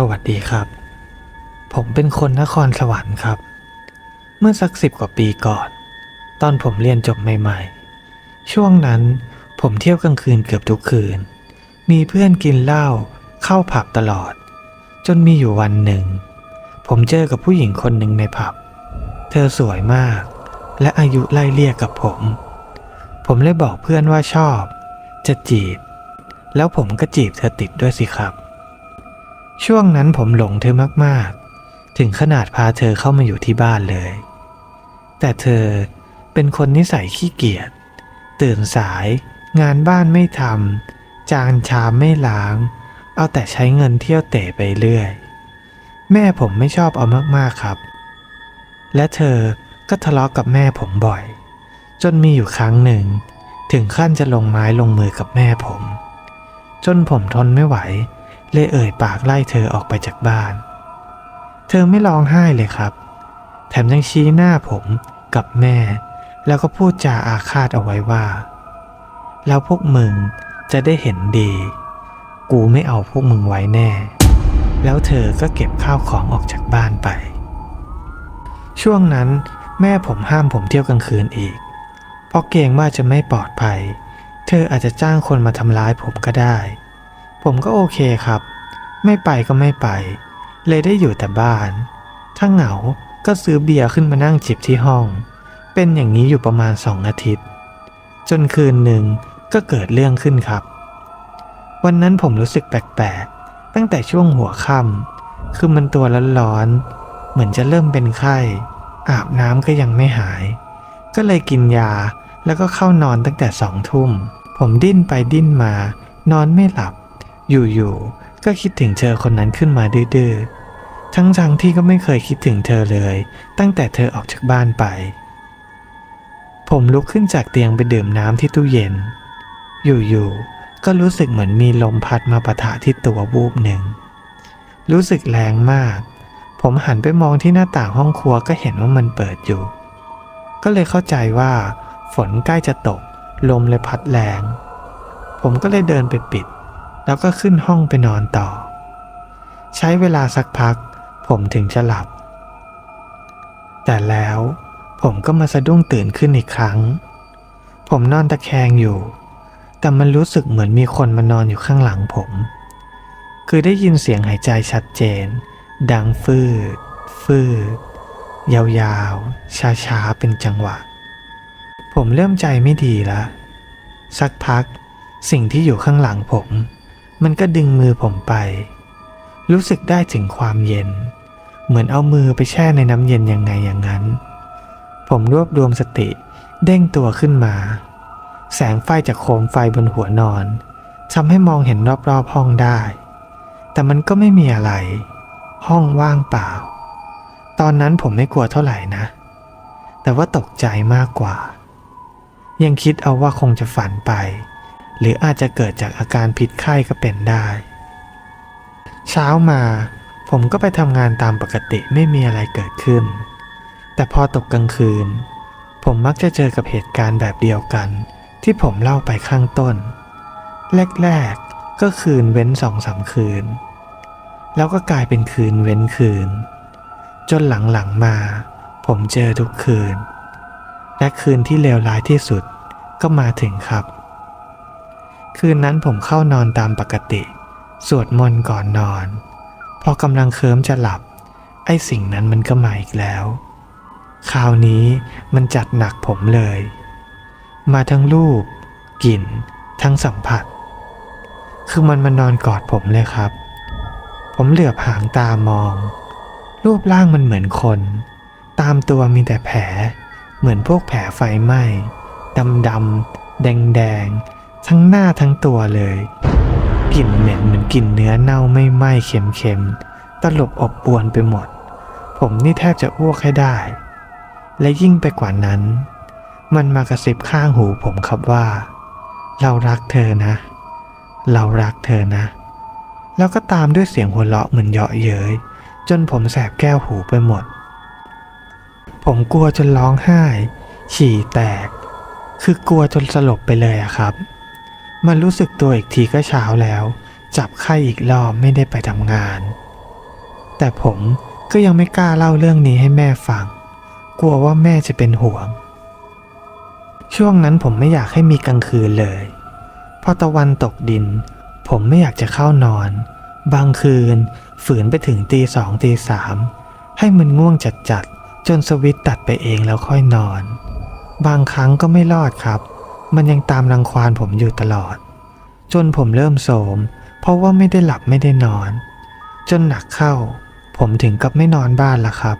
สวัสดีครับ ผมเป็นคนนครสวรรค์ครับ เมื่อสักสิบกว่าปีก่อน ตอนผมเรียนจบใหม่ ๆ ช่วงนั้นผมเที่ยวกลางคืนเกือบทุกคืน มีเพื่อนกินเหล้าเข้าผับตลอด จนมีอยู่วันหนึ่ง ผมเจอกับผู้หญิงคนหนึ่งในผับ เธอสวยมาก และอายุไล่เลี่ยกับผม ผมเลยบอกเพื่อนว่าชอบ จะจีบ แล้วผมก็จีบเธอติดด้วยสิครับ ช่วงนั้นผมหลงเธอมากๆ ถึงขนาดพาเธอเข้ามาอยู่ที่บ้านเลย แต่เธอเป็นคนนิสัยขี้เกียจ ตื่นสาย งานบ้านไม่ทำ จานชามไม่ล้าง เอาแต่ใช้เงินเที่ยวเตะไปเรื่อย แม่ผมไม่ชอบเอามากๆครับ และเธอก็ทะเลาะกกับแม่ผมบ่อย จนมีอยู่ครั้งหนึ่ง ถึงขั้นจะลงไม้ลงมือกับแม่ผม จนผมทนไม่ไหว เลยเอ่ยปากไล่เธอออกไปจากบ้าน เธอไม่ร้องไห้เลยครับ แถมยังชี้หน้าผมกับแม่ แล้วก็พูดจาอาฆาตเอาไว้ว่า แล้วพวกมึงจะได้เห็นดี กูไม่เอาพวกมึงไว้แน่ แล้วเธอก็เก็บข้าวของออกจากบ้านไป ช่วงนั้นแม่ผมห้ามผมเที่ยวกลางคืนอีก เพราะเกรงว่าจะไม่ปลอดภัย เธออาจจะจ้างคนมาทำร้ายผมก็ได้ ผมก็โอเคครับ ไม่ไปก็ไม่ไป เลยได้อยู่แต่บ้าน ถ้าเหงาก็ซื้อเบียร์ขึ้นมานั่งจิบที่ห้อง เป็นอย่างนี้อยู่ประมาณสองอาทิตย์ จนคืนหนึ่งก็เกิดเรื่องขึ้นครับ วันนั้นผมรู้สึกแปลกๆ ตั้งแต่ช่วงหัวค่ำคือมันตัวร้อนๆ เหมือนจะเริ่มเป็นไข้ อาบน้ำก็ยังไม่หาย ก็เลยกินยาแล้วก็เข้านอนตั้งแต่สองทุ่ม ผมดิ้นไปดิ้นมา นอนไม่หลับ อยู่ๆก็คิดถึงเธอคนนั้นขึ้นมาดื้อๆทั้งๆที่ก็ไม่เคยคิดถึงเธอเลย ตั้งแต่เธอออกจากบ้านไป ผมลุกขึ้นจากเตียงไปดื่มน้ำที่ตู้เย็น อยู่ๆก็รู้สึกเหมือนมีลมพัดมาปะทะที่ตัววูบหนึ่ง รู้สึกแรงมาก ผมหันไปมองที่หน้าต่างห้องครัวก็เห็นว่ามันเปิดอยู่ ก็เลยเข้าใจว่า ฝนใกล้จะตก ลมเลยพัดแรง ผมก็เลยเดินไปปิด แล้วก็ขึ้นห้องไปนอนต่อ ใช้เวลาสักพัก ผมถึงจะหลับ แต่แล้วผมก็มาสะดุ้งตื่นขึ้นอีกครั้ง ผมนอนตะแคงอยู่ แต่มันรู้สึกเหมือนมีคนมานอนอยู่ข้างหลังผม คือได้ยินเสียงหายใจชัดเจน ดังฟืด ฟืด ยาวๆ ช้าๆ เป็นจังหวะ ผมเริ่มใจไม่ดีแล้วสักพักสิ่งที่อยู่ข้างหลังผม มันก็ดึงมือผมไป รู้สึกได้ถึงความเย็น เหมือนเอามือไปแช่ในน้ำเย็นยังไงอย่างนั้น ผมรวบรวมสติเด้งตัวขึ้นมา แสงไฟจากโคมไฟบนหัวนอนทำให้มองเห็นรอบๆห้องได้ แต่มันก็ไม่มีอะไร ห้องว่างเปล่า ตอนนั้นผมไม่กลัวเท่าไหร่นะ แต่ว่าตกใจมากกว่า ยังคิดเอาว่าคงจะฝันไป หรืออาจจะเกิดจากอาการพิษไข้ก็เป็นได้ เช้ามาผมก็ไปทำงานตามปกติไม่มีอะไรเกิดขึ้น แต่พอตกกลางคืน ผมมักจะเจอกับเหตุการณ์แบบเดียวกัน ที่ผมเล่าไปข้างต้น แรกๆก็คืนเว้นสองสามคืน แล้วก็กลายเป็นคืนเว้นคืน จนหลังๆมา ผมเจอทุกคืน และคืนที่เลวร้ายที่สุดก็มาถึงครับ คืนนั้นผมเข้านอนตามปกติ สวดมนต์ก่อนนอน พอกำลังเคิมจะหลับ ไอ้สิ่งนั้นมันก็มาอีกแล้ว คราวนี้มันจัดหนักผมเลย มาทั้งรูป กลิ่น ทั้งสัมผัส คือมันมานอนกอดผมเลยครับ ผมเหลือบหางตามอง รูปร่างมันเหมือนคน ตามตัวมีแต่แผล เหมือนพวกแผลไฟไหม้ดำดำแดงแดง ทั้งหน้าทั้งตัวเลย กลิ่นเหม็นเหมือนกลิ่นเนื้อเน่าไม่ไหม้เค็มๆ ตลบอบอวนไปหมด ผมนี่แทบจะอ้วกให้ได้ และยิ่งไปกว่านั้น มันมากระซิบข้างหูผมครับว่า เรารักเธอนะ เรารักเธอนะ แล้วก็ตามด้วยเสียงหัวเราะเหมือนเยาะเย้ยจนผมแสบแก้วหูไปหมด ผมกลัวจนร้องไห้ ฉี่แตก คือกลัวจนสลบไปเลยอะครับ มันรู้สึกตัวอีกทีก็เช้าแล้ว จับไข้อีกรอบไม่ได้ไปทำงาน แต่ผมก็ยังไม่กล้าเล่าเรื่องนี้ให้แม่ฟัง กลัวว่าแม่จะเป็นห่วง ช่วงนั้นผมไม่อยากให้มีกลางคืนเลยพอตะวันตกดิน ผมไม่อยากจะเข้านอน บางคืนฝืนไปถึงตีสองตีสามให้มันง่วงจัดๆจนสวิตตัดไปเองแล้วค่อยนอน บางครั้งก็ไม่รอดครับ มันยังตามรังควานผมอยู่ตลอด จนผมเริ่มโสม เพราะว่าไม่ได้หลับไม่ได้นอน จนหนักเข้า ผมถึงกับไม่นอนบ้านละครับ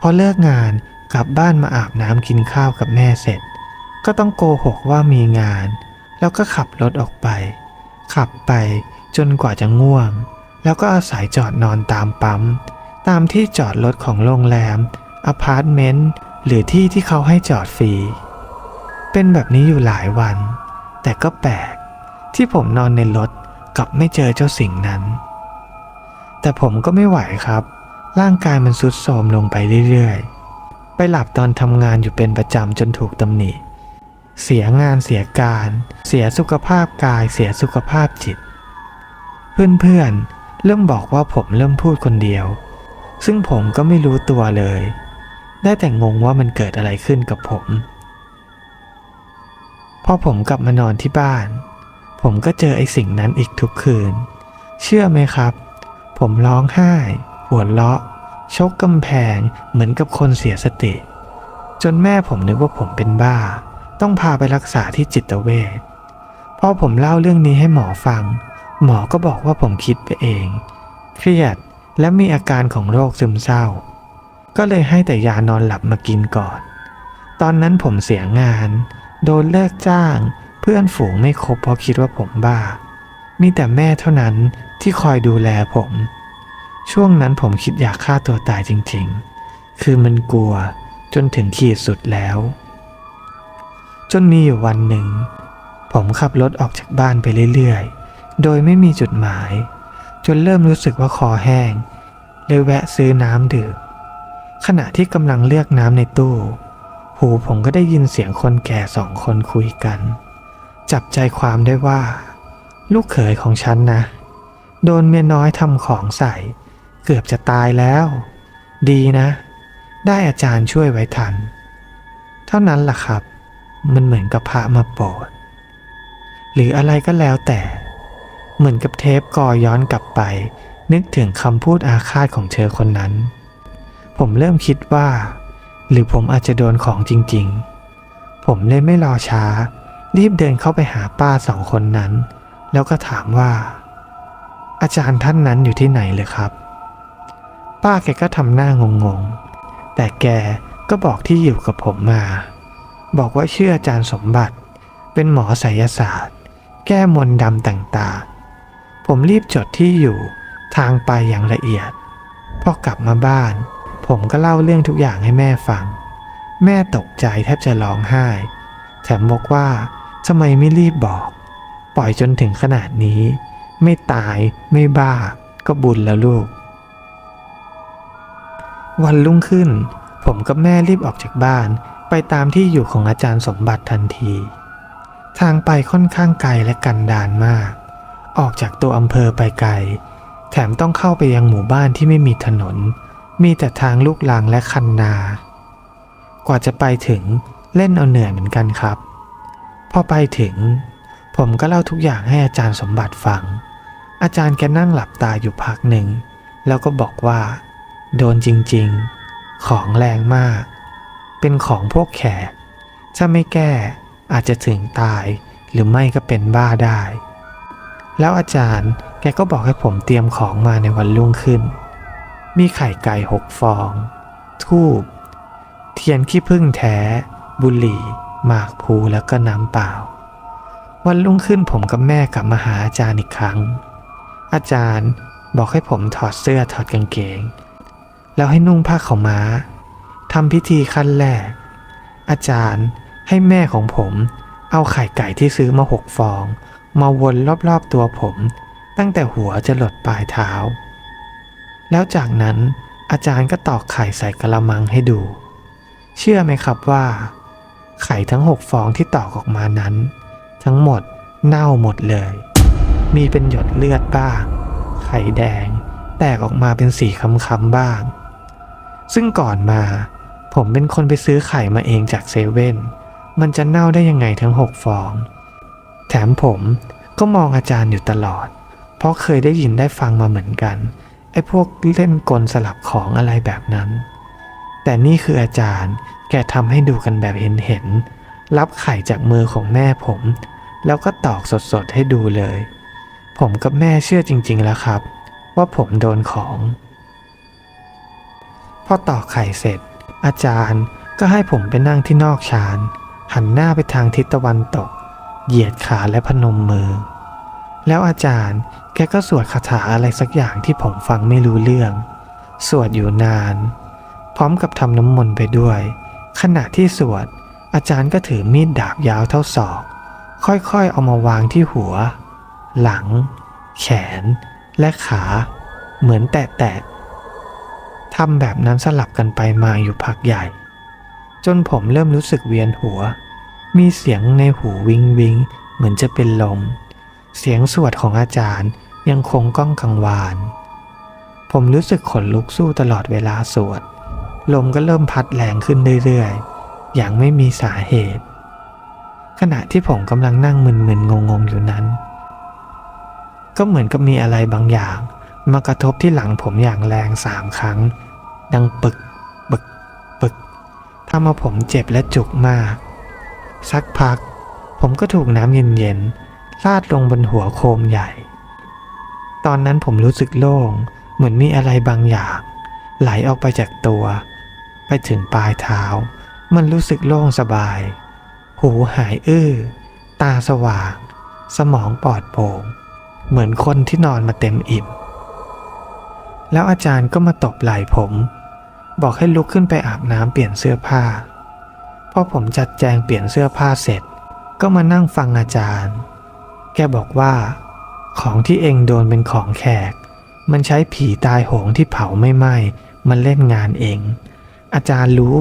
พอเลิกงานกลับบ้านมาอาบน้ำกินข้าวกับแม่เสร็จ ก็ต้องโกหกว่ามีงาน แล้วก็ขับรถออกไป ขับไปจนกว่าจะง่วง แล้วก็อาศัยจอดนอนตามปั๊ม ตามที่จอดรถของโรงแรมอพาร์ตเมนต์หรือที่ที่เขาให้จอดฟรี เป็นแบบนี้อยู่หลายวัน แต่ก็แปลกที่ผมนอนในรถกับไม่เจอเจ้าสิ่งนั้น แต่ผมก็ไม่ไหวครับ ร่างกายมันสุดโทรมลงไปเรื่อยๆ ไปหลับตอนทำงานอยู่เป็นประจำจนถูกตำหนิ เสียงานเสียการ เสียสุขภาพกาย เสียสุขภาพจิต เพื่อนๆ เริ่มบอกว่าผมเริ่มพูดคนเดียว ซึ่งผมก็ไม่รู้ตัวเลย ได้แต่งงว่ามันเกิดอะไรขึ้นกับผม พอผมกลับมานอนที่บ้าน ผมก็เจอไอ้สิ่งนั้นอีกทุกคืน เชื่อไหมครับ ผมร้องไห้ หัวเราะ ชกกำแพงเหมือนกับคนเสียสติ จนแม่ผมนึกว่าผมเป็นบ้า ต้องพาไปรักษาที่จิตเวชพอผมเล่าเรื่องนี้ให้หมอฟัง หมอก็บอกว่าผมคิดไปเอง เครียดและมีอาการของโรคซึมเศร้า ก็เลยให้แต่ยานอนหลับมากินก่อน ตอนนั้นผมเสียงาน โดนเลิกจ้าง เพื่อนฝูงไม่คบเพราะคิดว่าผมบ้า มีแต่แม่เท่านั้นที่คอยดูแลผม ช่วงนั้นผมคิดอยากฆ่าตัวตายจริงๆ คือมันกลัวจนถึงขีดสุดแล้ว จนมีอยู่วันหนึ่ง ผมขับรถออกจากบ้านไปเรื่อยๆ โดยไม่มีจุดหมาย จนเริ่มรู้สึกว่าคอแห้งเลยแวะซื้อน้ำดื่มขณะที่กำลังเลือกน้ำในตู้ หูผมก็ได้ยินเสียงคนแก่สองคนคุยกัน จับใจความได้ว่า ลูกเขยของฉันนะ โดนเมียน้อยทำของใส่ เกือบจะตายแล้ว ดีนะ ได้อาจารย์ช่วยไว้ทัน เท่านั้นล่ะครับ มันเหมือนกับพระมาโปรดหรืออะไรก็แล้วแต่ เหมือนกับเทปกอย้อนกลับไป นึกถึงคำพูดอาฆาตของเธอคนนั้น ผมเริ่มคิดว่า หรือผมอาจจะโดนของจริงๆ ผมเลยไม่รอช้า รีบเดินเข้าไปหาป้าสองคนนั้น แล้วก็ถามว่า อาจารย์ท่านนั้นอยู่ที่ไหนเลยครับ ป้าแกก็ทำหน้างงๆ แต่แกก็บอกที่อยู่กับผมมา บอกว่าชื่ออาจารย์สมบัติ เป็นหมอไสยศาสตร์ แก้มนดำต่างๆ ผมรีบจดที่อยู่ทางไปอย่างละเอียด พอกลับมาบ้าน ผมก็เล่าเรื่องทุกอย่างให้แม่ฟัง แม่ตกใจแทบจะร้องไห้ แถมบอกว่าทำไมไม่รีบบอก ปล่อยจนถึงขนาดนี้ ไม่ตายไม่บ้า ก็บุญแล้วลูก วันรุ่งขึ้น ผมกับแม่รีบออกจากบ้าน ไปตามที่อยู่ของอาจารย์สมบัติทันที ทางไปค่อนข้างไกลและกันดานมาก ออกจากตัวอำเภอไปไกล แถมต้องเข้าไปยังหมู่บ้านที่ไม่มีถนน มีแต่ทางลูกลังและคันนา กว่าจะไปถึงเล่นเอาเหนื่อยเหมือนกันครับ พอไปถึง ผมก็เล่าทุกอย่างให้อาจารย์สมบัติฟัง อาจารย์แกนั่งหลับตาอยู่พักหนึ่ง แล้วก็บอกว่า โดนจริงๆ ของแรงมาก เป็นของพวกแขก ถ้าไม่แก้อาจจะถึงตายหรือไม่ก็เป็นบ้าได้ แล้วอาจารย์แกก็บอกให้ผมเตรียมของมาในวันรุ่งขึ้น มีไข่ไก่หกฟอง ทูบ เทียนขี้ผึ้งแท้ บุหรี่ หมากพูแล้วก็น้ำเปล่า วันรุ่งขึ้นผมกับแม่กลับมาหาอาจารย์อีกครั้ง อาจารย์บอกให้ผมถอดเสื้อถอดกางเกง แล้วให้นุ่งผ้าขาวม้าทำพิธีขั้นแรก อาจารย์ให้แม่ของผมเอาไข่ไก่ที่ซื้อมาหกฟอง มาวนรอบๆตัวผม ตั้งแต่หัวจะหลดปลายเท้า แล้วจากนั้นอาจารย์ก็ตอกไข่ใส่กระมังให้ดู เชื่อไหมครับว่า ไข่ทั้งหกฟองที่ตอกออกมานั้น ทั้งหมดเน่าหมดเลย มีเป็นหยดเลือดบ้าง ไข่แดง แตกออกมาเป็นสีค้ำๆบ้าง ซึ่งก่อนมา ผมเป็นคนไปซื้อไข่มาเองจากเซเว่นมันจะเน่าได้ยังไงทั้งหกฟอง แถมผมก็มองอาจารย์อยู่ตลอด เพราะเคยได้ยินได้ฟังมาเหมือนกัน ไอ้พวกเล่นกลสลับของอะไรแบบนั้น แต่นี่คืออาจารย์แกทำให้ดูกันแบบเห็นเห็น รับไข่จากมือของแม่ผม แล้วก็ตอกสดๆให้ดูเลย ผมกับแม่เชื่อจริง ๆ แล้วครับ ว่าผมโดนของ พอตอกไข่เสร็จ อาจารย์ก็ให้ผมไปนั่งที่นอกชานหันหน้าไปทางทิศตะวันตก เหยียดขาและพนมมือ แล้วอาจารย์แกก็สวดคาถาอะไรสักอย่างที่ผมฟังไม่รู้เรื่อง สวดอยู่นาน พร้อมกับทำน้ำมนต์ไปด้วย ขณะที่สวด อาจารย์ก็ถือมีดดาบยาวเท่าศอก ค่อยๆ เอามาวางที่หัว หลัง แขน และขา เหมือนแตะๆทำแบบนั้นสลับกันไปมาอยู่พักใหญ่ จนผมเริ่มรู้สึกเวียนหัว มีเสียงในหูวิงวิงเหมือนจะเป็นลม เสียงสวดของอาจารย์ยังคงก้องกังวาน ผมรู้สึกขนลุกสู้ตลอดเวลาสวด ลมก็เริ่มพัดแรงขึ้นเรื่อยๆ อย่างไม่มีสาเหตุ ขณะที่ผมกำลังนั่งมึนๆ งงๆ อยู่นั้น ก็เหมือนกับมีอะไรบางอย่าง มากระทบที่หลังผมอย่างแรงสามครั้ง ดังปึก ปึก ปึกทำเอาผมเจ็บและจุกมาก สักพัก ผมก็ถูกน้ำเย็นๆ ลาดลงบนหัวโคมใหญ่ ตอนนั้นผมรู้สึกโล่ง เหมือนมีอะไรบางอย่าง ไหลออกไปจากตัว ไปถึงปลายเท้า มันรู้สึกโล่งสบาย หูหายอื้อ ตาสว่าง สมองปลอดโปร่ง เหมือนคนที่นอนมาเต็มอิ่ม แล้วอาจารย์ก็มาตบไหล่ผม บอกให้ลุกขึ้นไปอาบน้ำเปลี่ยนเสื้อผ้าพอผมจัดแจงเปลี่ยนเสื้อผ้าเสร็จ ก็มานั่งฟังอาจารย์ แกบอกว่า ของที่เองโดนเป็นของแขก มันใช้ผีตายโหงที่เผาไม่ไหม้มันเล่นงานเอง อาจารย์รู้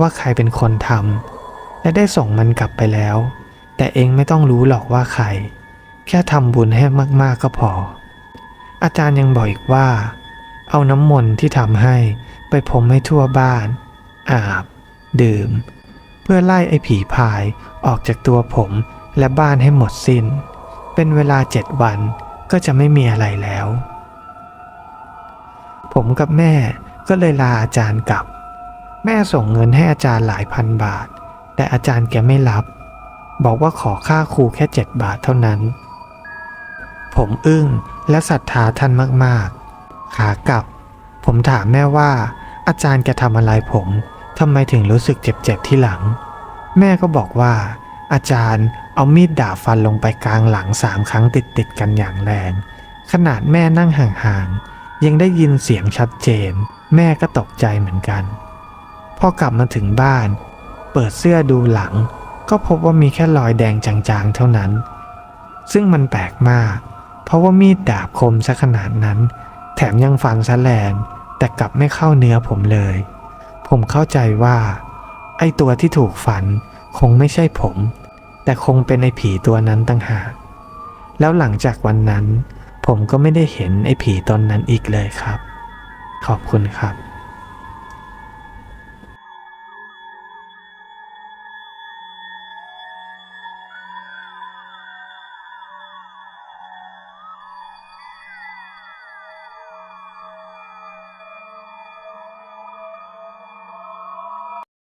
ว่าใครเป็นคนทำและได้ส่งมันกลับไปแล้ว แต่เองไม่ต้องรู้หรอกว่าใคร แค่ทำบุญให้มากๆก็พอ อาจารย์ยังบอกอีกว่า เอาน้ำมนต์ที่ทำให้ไปพรมให้ทั่วบ้าน อาบ ดื่ม เพื่อไล่ไอ้ผีพายออกจากตัวผมและบ้านให้หมดสิน้น เป็นเวลาเจ็ดวันก็จะไม่มีอะไรแล้ว ผมกับแม่ก็เลยลาอาจารย์กลับ แม่ส่งเงินให้อาจารย์หลายพันบาท แต่อาจารย์แกไม่รับ บอกว่าขอค่าครูแค่เจ็ดบาทเท่านั้น ผมอึ้งและศรัทธาท่านมากๆ ขากลับ ผมถามแม่ว่า อาจารย์แกทำอะไรผมทำไมถึงรู้สึกเจ็บๆที่หลัง แม่ก็บอกว่า อาจารย์ เอามีดดาบฟันลงไปกลางหลังสามครั้งติดๆกันอย่างแรง ขนาดแม่นั่งห่างๆ ยังได้ยินเสียงชัดเจน แม่ก็ตกใจเหมือนกัน พอกลับมาถึงบ้าน เปิดเสื้อดูหลัง ก็พบว่ามีแค่รอยแดงจางๆ เท่านั้น ซึ่งมันแปลกมาก เพราะว่ามีดดาบคมซะขนาดนั้น แถมยังฟันซะแรงแต่กลับไม่เข้าเนื้อผมเลย ผมเข้าใจว่า ไอตัวที่ถูกฟันคงไม่ใช่ผม แต่คงเป็นไอผีตัวนั้นต่างหาก แล้วหลังจากวันนั้น ผมก็ไม่ได้เห็นไอผีตนนั้นอีกเลยครับ ขอบคุณครับ